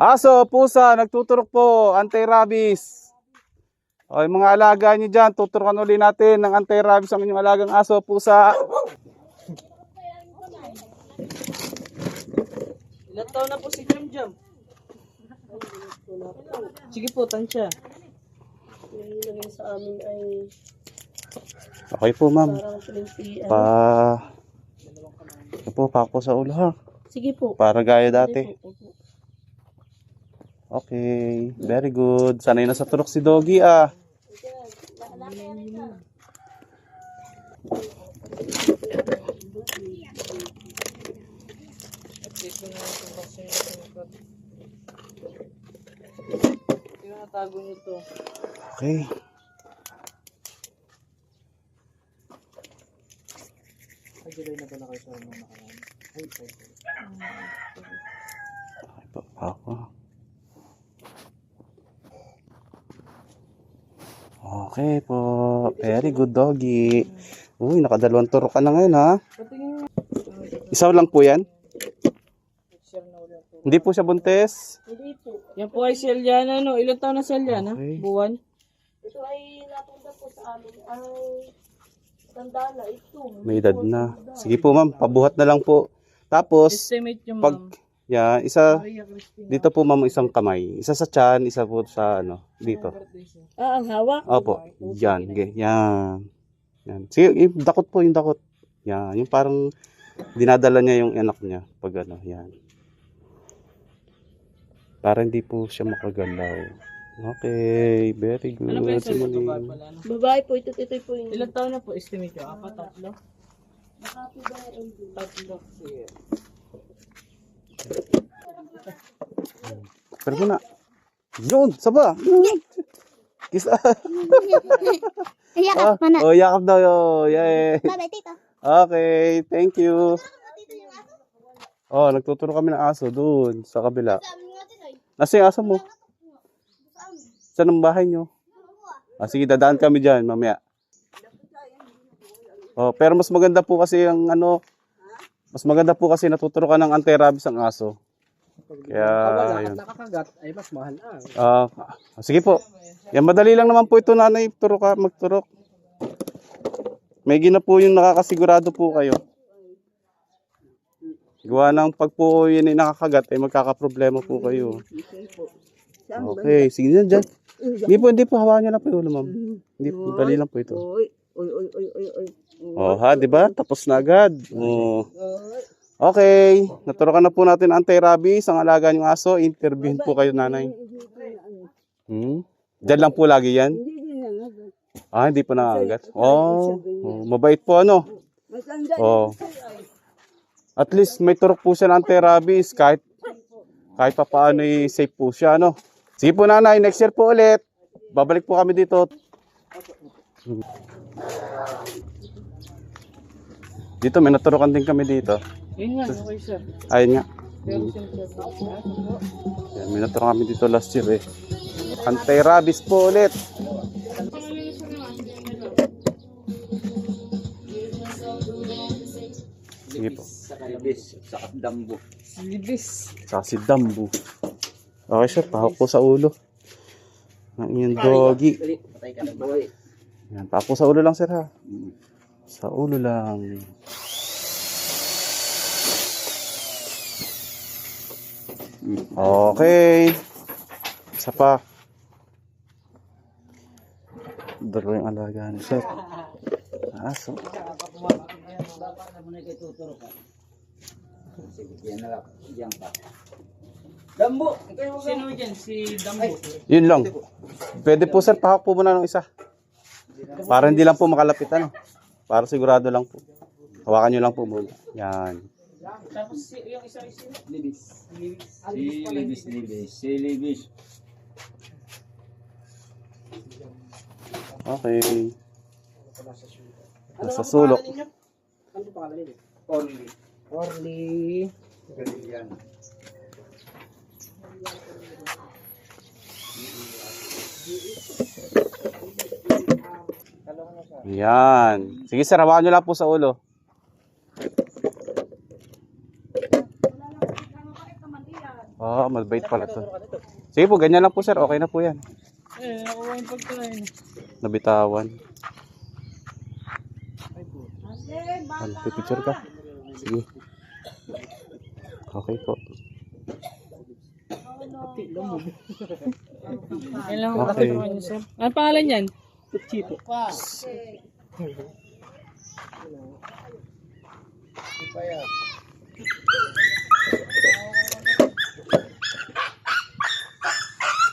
Aso, pusa, nagtuturok po, anti-rabies. O, yung mga alaga nyo dyan, tuturukan uli natin ng anti-rabies ang inyong alagang aso, pusa. Ilan taon na po si Jam Jam? Sige po, tansya. Nilagay sa amin ay Okay po, ma'am. Pa... Ito po, pa po sa ulo, ha? Sige po. Para gaya dati. Opo. Okay, very good. Sanay na turok si Doggy, ah. Okay. Ay, July na pala kayo sa mga nakaraan. Ay, ay, ay. Okay po, ako. Okay po. Very good, Doggy. Uy, nakadalawang turok ka na ngayon, ha? Patingin nga. Isa lang po yan? Hindi po siya buntes? Hindi po. Yan po ay Selyana, no? Ilan taon na Selyana? Okay. Buwan? Ito ay napunta po sa amin ay tanda na ito. May edad na. Sige po, ma'am. Pabuhat na lang po. Tapos, Estimate yung pag, ma'am. Yan, isa, dito po, ma'am, isang kamay. Isa sa tiyan, isa po sa, ano, dito. Ah, ang hawak? Opo, yan, ge- yan. Yan. Sige, yung dakot po, yung dakot. Yan, yung parang dinadala niya yung anak niya pag ano, yan. Para hindi po siya makagalaw. Okay, very good. Ano pa yung sa Simuling. babae pala, no? Babae po, ito, ito po yung Ilan taon na po estimate nyo? Apat, tatlo? Happy birthday. Tatlo. Sige. Pero muna. Yun, saba. Kisa. Yakap pa na. oh, yakap daw. Yay. Babay, tito. Okay, thank you. Oh, nagtuturo kami ng aso doon sa kabila. Nasa yung aso mo? Saan ang bahay nyo? Ah, sige, dadaan kami dyan mamaya. Oh, pero mas maganda po kasi ang ano, mas maganda po kasi natuturo ka ng anti-rabies ang aso. Kaya, ayun. nakakagat ay mas mahal na. Ah, sige po. Yan, madali lang naman po ito, nanay. Turo ka, magturok. May gina po yung nakakasigurado po kayo. Gawa ng pag po yun ay nakakagat, ay magkakaproblema po kayo. Okay, sige na dyan. Hindi po, hindi po, hawakan niyo lang po yung ulo, ma'am. Hindi po, dali lang po ito. Oy, oy, oy, oy, oy, oy. Oh, ha, di ba? Tapos na agad. Oh. Okay, naturukan na po natin ang anti-rabies, ang alaga niyong aso. Interviewin po kayo, nanay. Hmm? Diyan lang po lagi yan? Ah, hindi po nangangagat. Oh, oh, mabait po ano. Oh. At least may turok po siya ng anti-rabies kahit kahit pa paano eh, safe po siya, no? Sige po nanay, next year po ulit. Babalik po kami dito. Dito, may naturokan din kami dito. Yun nga, okay sir. Ayun nga. Sir, sir. Yan, may naturokan kami dito last year eh. Anti-rabies po ulit. Sige po. Libis. Saka si Dambu. Okay siya, pahok po sa ulo. Ang inyong doggy. Yan, pahok po sa ulo lang sir ha. Sa ulo lang. Okay. Isa pa. Dalawa yung alaga ni sir. Aso. Dambo! Sino yan? Si Dambo. Yun lang. Pwede po sir, pahak po muna ng isa. Para hindi lang po makalapit ano. Para sigurado lang po. Hawakan nyo lang po muna. Yan. Tapos si, yung isa isa. Libis. Libis. Si Libis, Libis. Si Libis. Okay. Nasa sulok. Ano pangalan nila? Only. Orly. Yan. Yan. Sige sir, hawakan nyo lang po sa ulo. Ah, mabait pala to. Sige po, ganyan lang po sir. Okay na po yan. Eh, nakuha yung pagkain. Nabitawan. Ano, pipicture ka? Sige. Okay po. Kailangan ko Okay. niyo, sir. Ano pangalan yan? Puchito.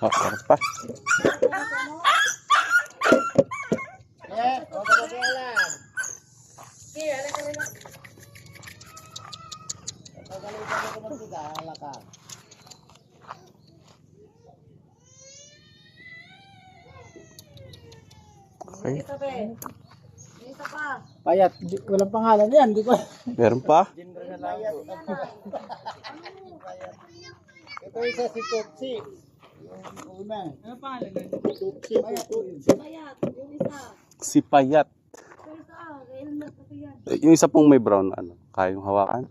Oh, oras pa. Okay. Payat. Di, walang pangalan yan. Di ko. Meron pa? Ito isa si Tutsi. Yung una. Ano pangalan? Tutsi. Isa. Si Payat. Yung isa, helmet kasi yan. Eh, Yung isa pong may brown, ano, kayong hawakan.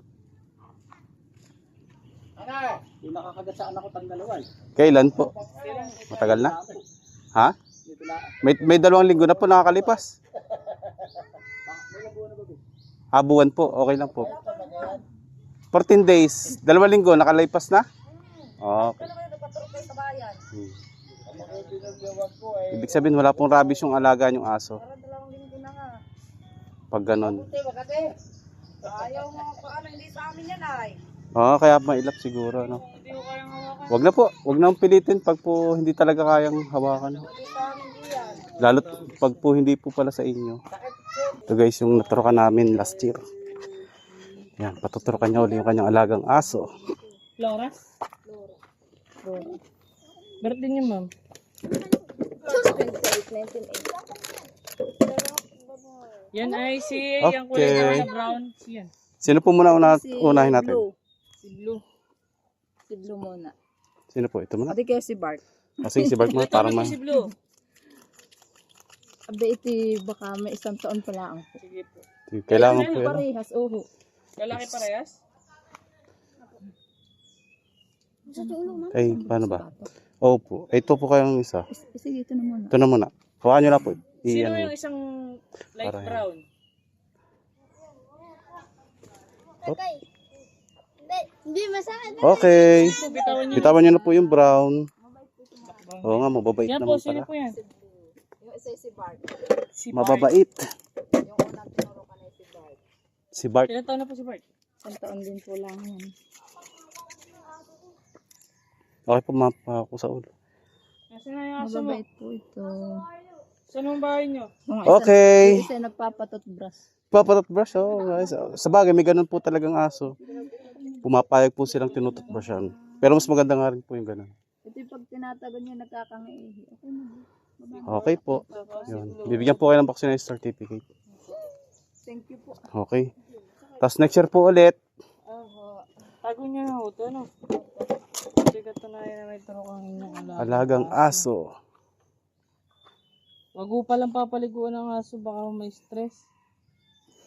Ano? Yung nakakagasaan ako tang dalawa eh. Kailan po? Matagal na? Ha? May, may dalawang linggo na po nakakalipas. Habuan po, okay lang po. 14 days, dalawang linggo, nakalipas na? Okay. Hmm. Ibig sabihin, wala pong rabies yung alaga yung aso. Pag ganon. Ayaw mo paano hindi sa amin yan ay. Oo, kaya mailap siguro, no? Hindi ko kayang. Wag na po, wag na pilitin pag po hindi talaga kayang hawakan. Lalo pag po hindi po pala sa inyo. Ito guys, yung naturokan namin last year. Yan, patuturokan niya ulit yung kanyang alagang aso. Flora? Flora. Birthday niyo, ma'am. 28, 19, Yan ay si, Okay. yung kulay na brown. Si yan. Sino po muna una, unahin natin? Si Blue. Si Blue muna. Sino po? Ito muna. Ate kaya si Bart. Kasi si Bart muna, parang Tama ma... si Blue. Abe iti baka may isang taon pa lang. Sige po. Kailangan po yan. Parehas, oho. Lalaki parehas? Ay, paano ba? Opo. Ito po kayong isa. Is- Sige, ito na muna. Ito na muna. Hawakan nyo na po. Sino Iyan yung isang light Parehas. brown? Okay. Bitawan niyo. Bitawan nyo na po yung brown. Oo nga, mababait Yan po, naman sino pala. po yan? Yung isa si Bart. Si Bart. Mababait. Yung unang tinuro ka na si Bart. Si Bart. Ilan taon na po si Bart? Isang taon din po lang yan. Okay po, mapa ako sa ulo. Nasaan na yung aso mo? Mababait po ito. Saan ang bahay niyo? Isa, Okay. isa nagpapatot brush. Papatot brush, oh guys. Sa bagay, may ganun po talagang aso. Pumapayag po silang tinututbrushan. Pero mas maganda nga rin po yung ganun. Ito yung pag tinatago niya nagkakangihi. Okay na. Okay po. Yun. Bibigyan po kayo ng vaccination certificate. Thank you po. Okay. Tapos next year po ulit. Oho. Tago niyo na ito, no? Kasi katunayan na may turo kang inyong alaga. Alagang aso. Wag ho palang papaliguan ng aso, baka may stress.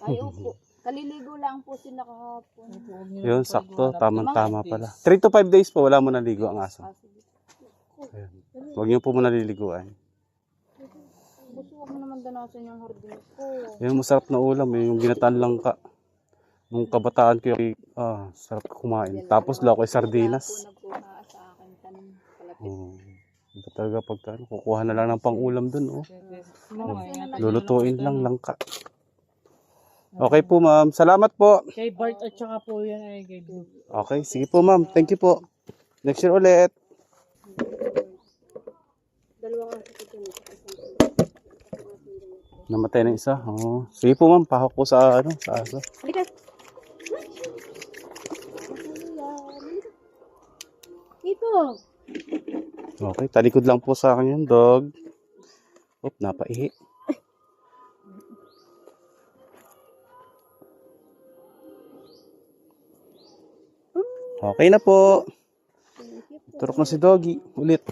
Ay, opo. Kaliligo lang po sila kahapon. Yun, sakto. Tamang-tama pala. 3 to 5 days po, wala mo naligo ang aso. Ah. Ayan. Huwag niyo po muna liliguan. Gusto ko mo naman danasan yung hardin ko. Yung masarap na ulam, eh, yung ginataan lang ka. Nung kabataan ko, yung, ah, sarap kumain. Tapos lako ay sardinas. Oh, iba talaga pagka ano, kukuha na lang ng pang-ulam dun, oh. Lulutuin lang langka. Okay po, ma'am. Salamat po. Kay Bart at saka po yan ay kay Blue. Okay, sige po, ma'am. Thank you po. Next year ulit. Namatay na isa. Oh. Sige po, ma'am. Pahok po sa ano, sa aso. Halika. Ito. Okay, talikod lang po sa akin yung dog. Oop, napaihi. Okay na po. Turok na si Doggy. Ulit.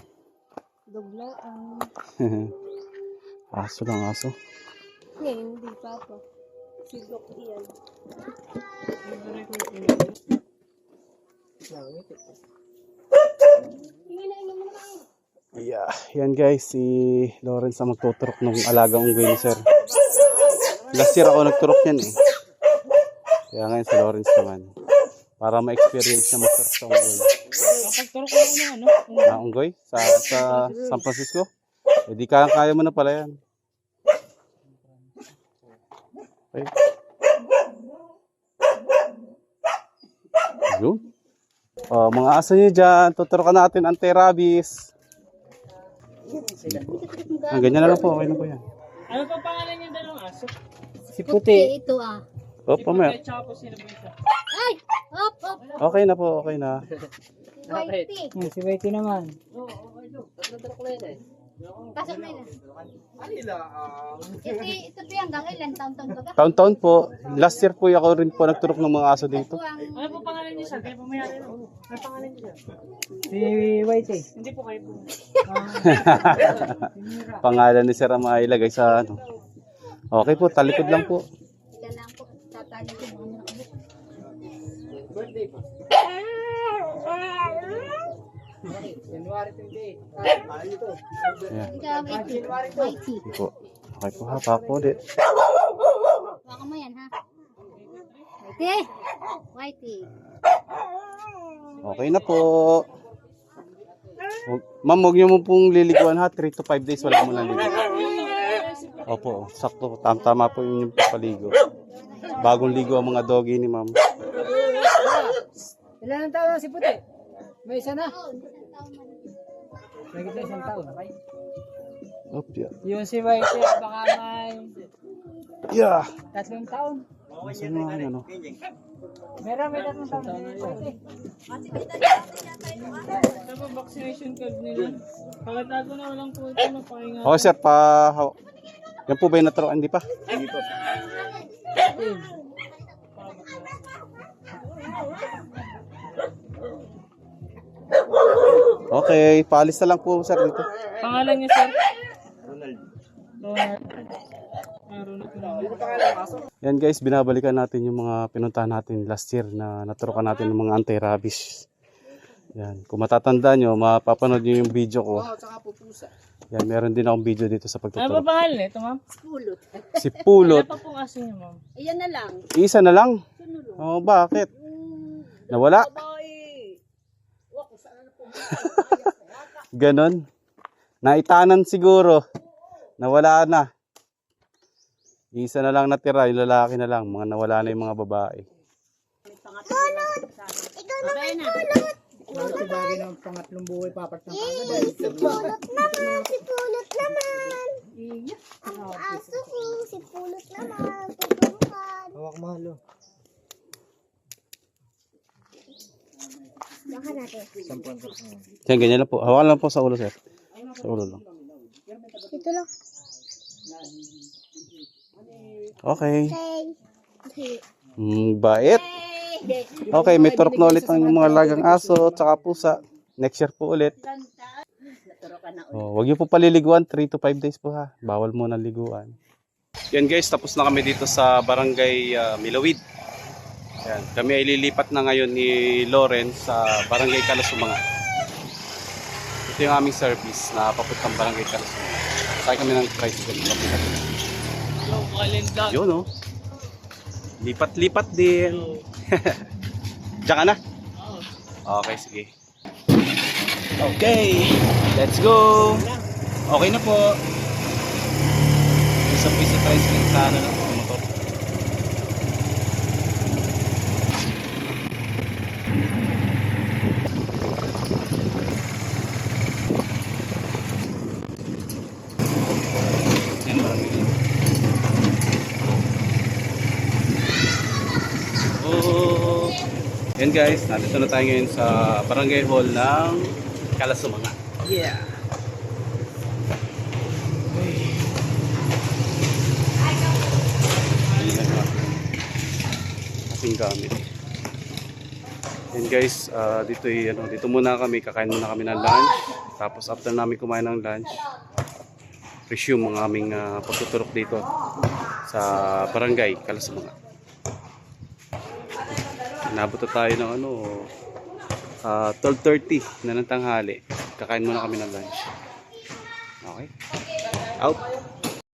Dogla ang aso lang aso. Hindi pa po. Si Doc yan. Yeah, yan guys, si Lawrence ang magtuturok ng alagang unggoy ni sir. Last year ako nagturok yan eh. Kaya ngayon si Lawrence naman. Para ma-experience niya magturok sa unggoy. Kapag turok ako ng ano, Na unggoy? Sa, sa San Francisco? Eh di kaya, kaya mo na pala yan. Okay. Yun. Oh, mga aso niyo dyan, tuturukan natin anti-rabies. Ah, ganyan na lang po, okay na po yan. ano pa pangalan yung dalawang aso? Si puti. Ito ah. Op, mamaya. At saka po isa. Ay! Hop, hop. Okay na po, okay na. Whitey. Si Whitey naman. Pasok na yun. Ito, ito po yung hanggang ilan taon-taon ba ka? Taon-taon po, last year po ako rin po nagturok ng mga aso dito. Ano po pangalan niyo sir? Kaya pumayari na. Ano pangalan niyo? Si Whitey. Hindi po kayo po. Pangalan ni Sir ang mailagay sa ano. Okay po, talikod lang po. Sila lang po. Tatali mga nakabuk. January 28. Ayan. Ikaw, Whitey. Whitey. Sige po. Okay po ha, pa po ulit. Baka mo yan, ha? Whitey! Whitey. Okay na po. Ma'am, huwag niyo mo pong liliguan ha. 3 to 5 days wala mo lang ligo. Opo, sakto. Tama-tama po yung paligo. Bagong ligo ang mga doggy ni ma'am. Ilan ang taon na si Puti? May isa na. Isang taon man. May kita isang taon. Op, yeah. Yung si Whitey, baka may Yeah. tatlong taon. Nasaan na ang ano? Meron, may tatlong taon. Puti. Ano po vaccination card nila? Pagkatago na walang po ito na pahinga. Okay sir, pa... Yan po ba yung naturoan? Hindi pa? Okay, paalis na lang po sir dito. Pangalan niya sir? Ronald. Ronald. Ah, Ronald. Yan guys, binabalikan natin yung mga pinuntahan natin last year na naturukan natin ng mga anti-rabies. Yan, kung matatandaan nyo, mapapanood nyo yung video ko. Yan, meron din akong video dito sa Ano ba pagtuturo. pangalan nito ma'am? Pulot. Si Pulot, Ano pa pong aso niyo ma'am? Ayan na lang. isa na lang. Oh, bakit? Nawala? Ganon. Naitanan siguro. Nawala na. Isa na lang natira, yung lalaki na lang. Mga nawala na yung mga babae. Bakit bagay ng pangatlong buhay papat ng kagad. Hawak mahal oh. Yan, ganyan lang po. Hawakan lang po sa ulo, sir. Sa ulo lang. Ito lang. Okay. Okay. Mm, bait. Okay, may turok na ulit ang mga lagang aso at saka pusa. Next year po ulit. Oh, wag niyo po paliliguan, 3 to 5 days po ha. Bawal muna liguan. Yan guys, tapos na kami dito sa barangay ah, Milawid. Yan, kami ay lilipat na ngayon ni Lawrence sa barangay Kalasumanga. Ito yung aming service na papuntang barangay Kalasumanga. Sakay kami ng tricycle. Local and vlog. Yun oh. Lipat-lipat din. Diyan ka na? Okay, sige. Okay, let's go. Okay na po. Isa piso tricycle sa ano, no? motor. Yan, marami din. Oh. Yan guys, nandito na tayo ngayon sa barangay hall ng Kalasumanga. Yeah. Ating gamit. Yan guys, ah, dito ay ano, dito muna kami, kakain muna kami ng lunch. Tapos after namin kumain ng lunch, resume ang aming ah, pagtuturok dito sa barangay Kalasumanga. Inabot na tayo ng ano, ah, 12.30 na ng tanghali. Kakain muna kami ng lunch. Okay? Out.